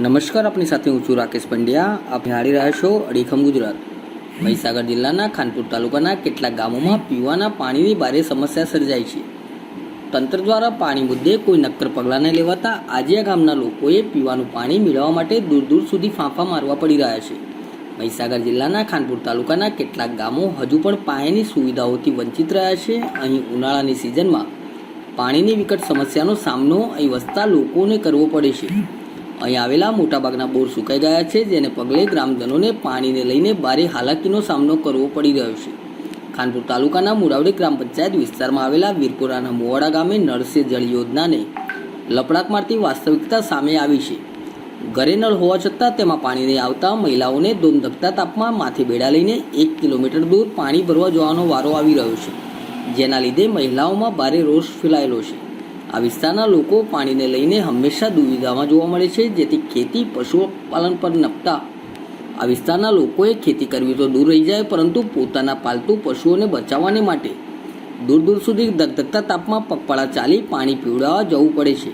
નમસ્કાર, આપની સાથે હું છું રાકેશ પંડ્યા. આપ નિહાળી રહ્યા છો અડીખમ ગુજરાત. મહીસાગર જિલ્લાના ખાનપુર તાલુકાના કેટલાક ગામોમાં પીવાના પાણીની ભારે સમસ્યા સર્જાઈ છે. તંત્ર દ્વારા પાણી મુદ્દે કોઈ નક્કર પગલાં નહીં લેવાતા આજે આ ગામના લોકોએ પીવાનું પાણી મેળવવા માટે દૂર દૂર સુધી ફાંફા મારવા પડી રહ્યા છે. મહીસાગર જિલ્લાના ખાનપુર તાલુકાના કેટલાક ગામો હજુ પણ પાણીની સુવિધાઓથી વંચિત રહ્યા છે. અહીં ઉનાળાની સિઝનમાં પાણીની વિકટ સમસ્યાનો સામનો અહીં વસતા લોકોને કરવો પડે છે. અહીં આવેલા મોટાભાગના બોર સુકાઈ ગયા છે, જેને પગલે ગ્રામજનોને પાણીને લઈને ભારે હાલાકીનો સામનો કરવો પડી રહ્યો છે. ખાનપુર તાલુકાના મુરાવડી ગ્રામ પંચાયત વિસ્તારમાં આવેલા વીરપુરાના મોવાડા ગામે નળસે જળ યોજનાને લપડાક મારતી વાસ્તવિકતા સામે આવી છે. ઘરે નળ હોવા છતાં તેમાં પાણી નહીં આવતા મહિલાઓને ધોમધકતા તાપમાં માથે બેડા લઈને એક કિલોમીટર દૂર પાણી ભરવા જવાનો વારો આવી રહ્યો છે. જેના લીધે મહિલાઓમાં ભારે રોષ ફેલાયેલો છે. આ વિસ્તારના લોકો પાણીને લઈને હંમેશા દુવિધામાં જોવા મળે છે, જેથી ખેતી પશુપાલન પર નપતા. આ વિસ્તારના લોકોએ ખેતી કરવી તો દૂર રહી જાય, પરંતુ પોતાના પાલતુ પશુઓને બચાવવાને માટે દૂર દૂર સુધી ધગધગતા તાપમાં પગપાળા ચાલી પાણી પીવડાવવા જવું પડે છે.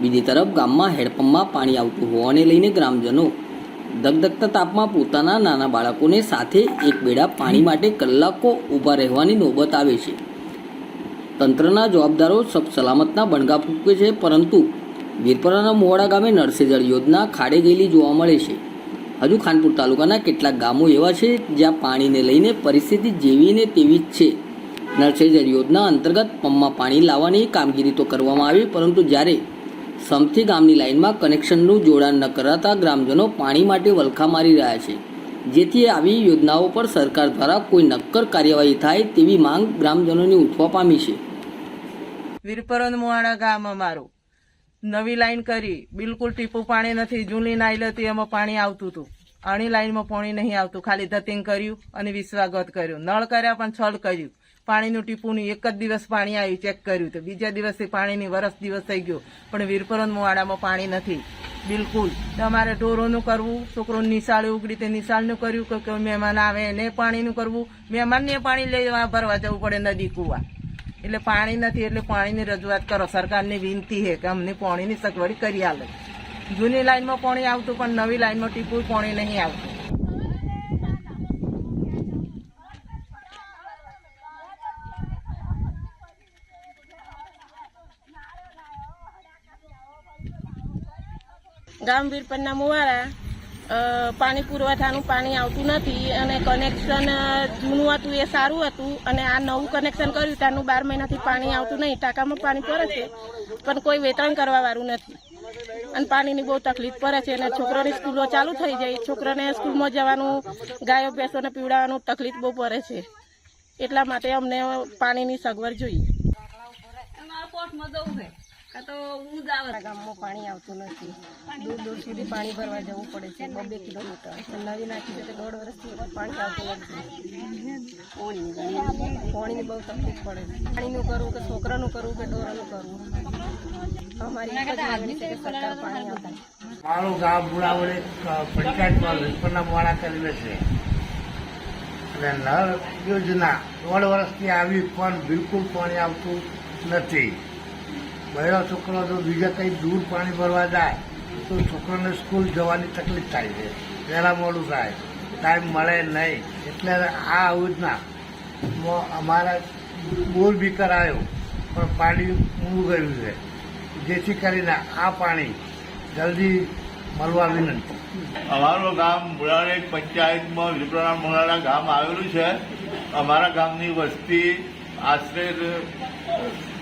બીજી તરફ ગામમાં હેડપંપમાં પાણી આવતું હોવાને લઈને ગ્રામજનો ધગધગતા તાપમાં પોતાના નાના બાળકોને સાથે એક બેડા પાણી માટે કલાકો ઊભા રહેવાની નોબત આવે છે. તંત્રના જવાબદારો સબ સલામતના બણગા ફૂંકે છે, પરંતુ વીરપરાના મોવાડા ગામે નળસે યોજના ખાડે ગયેલી જોવા મળે છે. હજુ ખાનપુર તાલુકાના કેટલાક ગામો એવા છે જ્યાં પાણીને લઈને પરિસ્થિતિ જેવી ને તેવી જ છે. નળસે યોજના અંતર્ગત પંપમાં પાણી લાવવાની કામગીરી તો કરવામાં આવી, પરંતુ જ્યારે સમથી ગામની લાઇનમાં કનેક્શનનું જોડાણ ન કરાતા ગ્રામજનો પાણી માટે વલખા મારી રહ્યા છે. જેથી આવી યોજનાઓ પર સરકાર દ્વારા કોઈ નક્કર કાર્યવાહી થાય તેવી માંગ ગ્રામજનોની ઉઠવા પામી છે. વીરપરન મોવાડા ગામ અમારું. નવી લાઈન કરી. બિલકુલ ટીપું પાણી નથી. જૂની નાઈલ હતી, એમાં પાણી આવતું હતું. આણી લાઈનમાં પાણી નહીં આવતું. ખાલી ધતિંગ કર્યું અને વિશ્વાગત કર્યું. નળ કર્યા પણ છલ કર્યું. પાણીનું ટીપુંનું એક જ દિવસ પાણી આવ્યું ચેક કર્યું તો બીજા દિવસથી પાણીની વરસ દિવસ થઈ ગયો. પણ વીરપરન મોવાડામાં પાણી નથી. બિલકુલ. તમારે ઢોરોનું કરવું છોકરો નિશાળે ઉગડી તે નિશાળનું કર્યું કે મહેમાન આવે એને પાણીનું કરવું. મહેમાનને પાણી લેવા ભરવા જવું પડે નદી કૂવા. એટલે પાણી નથી, એટલે પાણીની રજૂઆત કરો. સરકારની વિનંતી છે કે અમને પાણીની સગવડ કરી આલે. જૂની લાઈનમાં પાણી આવતું, પણ નવી લાઇનમાં ટીપું પાણી નહીં આવતું. ગામ વીરપરના મુવારા પાણી પુરવઠાનું પાણી આવતું નથી અને કનેક્શન જૂનું હતું એ સારું હતું અને આ નવું કનેક્શન કર્યું ત્યાંનું બાર મહિનાથી પાણી આવતું નહીં, ટાંકામાં પાણી પડે છે, પણ કોઈ વેતરણ કરવાવાળું નથી. અને પાણીની બહુ તકલીફ પડે છે અને છોકરાની સ્કૂલો ચાલુ થઈ જાય, છોકરાને સ્કૂલમાં જવાનું, ગાયો ભેંસોને પીવડાવવાનું તકલીફ બહુ પડે છે. એટલા માટે અમને પાણીની સગવડ જોઈએ. ગામમાં પાણી આવતું નથી. દૂર દૂર સુધી પાણી ભરવા જવું પડે છે બબે કિલોમીટર. નવી નાખી છે દોઢ વર્ષથી પાણી આવતું નથી. પાણીની બહુ તકલીફ પડે છે. પાણીનું કરવું કે છોકરાનું કરવું કે ઢોરાનું કરવું? અમારી સરકાર પાણી મારું ગામ બુડાવડે પંચાયતમાં વિસ્પરના મોડા કરીને છે. અને નળ યોજના દોઢ વર્ષથી આવી પણ બિલકુલ પાણી આવતું નથી. બહેરો છોકરો જો બીજા કંઈ દૂર પાણી ભરવા જાય, તો છોકરાને સ્કૂલ જવાની તકલીફ થાય છે. વહેલા મોડું થાય. ટાઈમ મળે નહીં. એટલે આ યોજના અમારા બોર બી કરાયો પણ પાણી ઊંઘું ગયું છે. જેથી કરીને આ પાણી જલ્દી મળવા વિનંતી. અમારું ગામ બુરાણી પંચાયતમાં વિપ્રાણા મોરાડા ગામ આવેલું છે. અમારા ગામની વસ્તી આશરે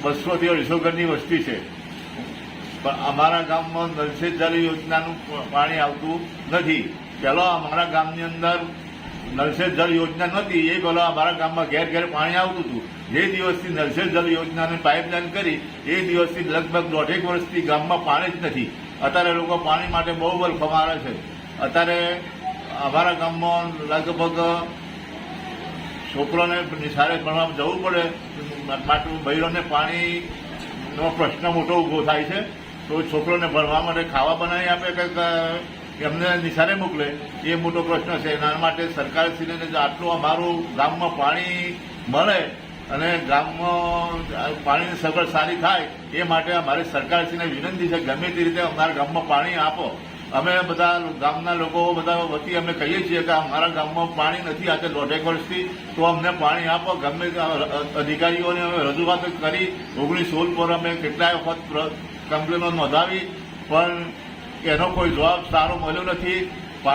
બસોથી અઢીસો ઘરની વસ્તી છે. પણ અમારા ગામમાં નલ સે યોજનાનું પાણી આવતું નથી. પહેલાં અમારા ગામની અંદર નલ જલ યોજના નહોતી. એ પહેલાં અમારા ગામમાં ઘેર ઘેર પાણી આવતું હતું. જે દિવસથી નલ સે જલ યોજનાની પાઇપલાઇન કરી, એ દિવસથી લગભગ દોઢેક વર્ષથી ગામમાં પાણી જ નથી. અત્યારે લોકો પાણી માટે બહુ વલખા મારે છે. અત્યારે અમારા ગામમાં લગભગ છોકરોને નિશાળે ભણવા જવું પડે. માટે બૈરોને પાણીનો પ્રશ્ન મોટો ઊભો થાય છે. તો છોકરોને ભણવા માટે ખાવા બનાવી આપે કે એમને નિશાળે મોકલે? એ મોટો પ્રશ્ન છે. એના માટે સરકારશ્રીને જો આટલું અમારું ગામમાં પાણી મળે અને ગામમાં પાણીની સગવડ સારી થાય, એ માટે અમારી સરકારશ્રીને વિનંતી છે ગમે તે રીતે અમારા ગામમાં પાણી આપો. અમે બધા ગામના લોકો બધા વતી અમે કહીએ છીએ કે અમારા ગામમાં પાણી નથી આજે દોઢેક વર્ષથી તો અમને પાણી આપો. ગમે અધિકારીઓને અમે રજૂઆત કરી. ઓગણીસ સોળ પર અમે કેટલાય વખત કમ્પ્લેનો નોંધાવી, પણ એનો કોઈ જવાબ સારો મળ્યો નથી.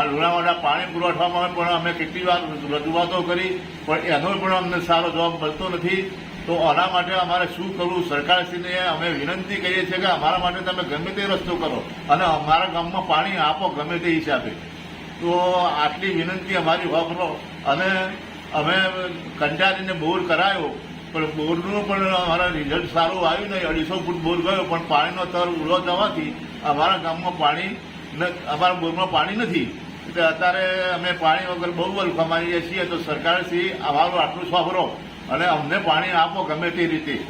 લુણાવાડા પાણી પુરવઠામાં પણ અમે કેટલી વાર રજૂઆતો કરી, પણ એનો પણ અમને સારો જવાબ મળતો નથી. તો આના માટે અમારે શું કરવું? સરકારશ્રીને અમે વિનંતી કરીએ છીએ કે અમારા માટે તમે ગમે તે રસ્તો કરો અને અમારા ગામમાં પાણી આપો, ગમે તે હિસાબે. તો આટલી વિનંતી અમારી વાપરો અને અમે કંટાળીને બોર કરાયો, પણ બોરનું પણ અમારા રિઝલ્ટ સારું આવ્યું નહીં. અઢીસો ફૂટ બોર ગયો, પણ પાણીનો તર ઉડો જવાથી અમારા ગામમાં પાણી અમારા બોરમાં પાણી નથી. એટલે અત્યારે અમે પાણી વગર બહુ વલખા મારીએ છીએ. તો સરકારશ્રી અમારું આટલું સાંભળો. અને અમને પાણી આપો ગમે તે રીતે.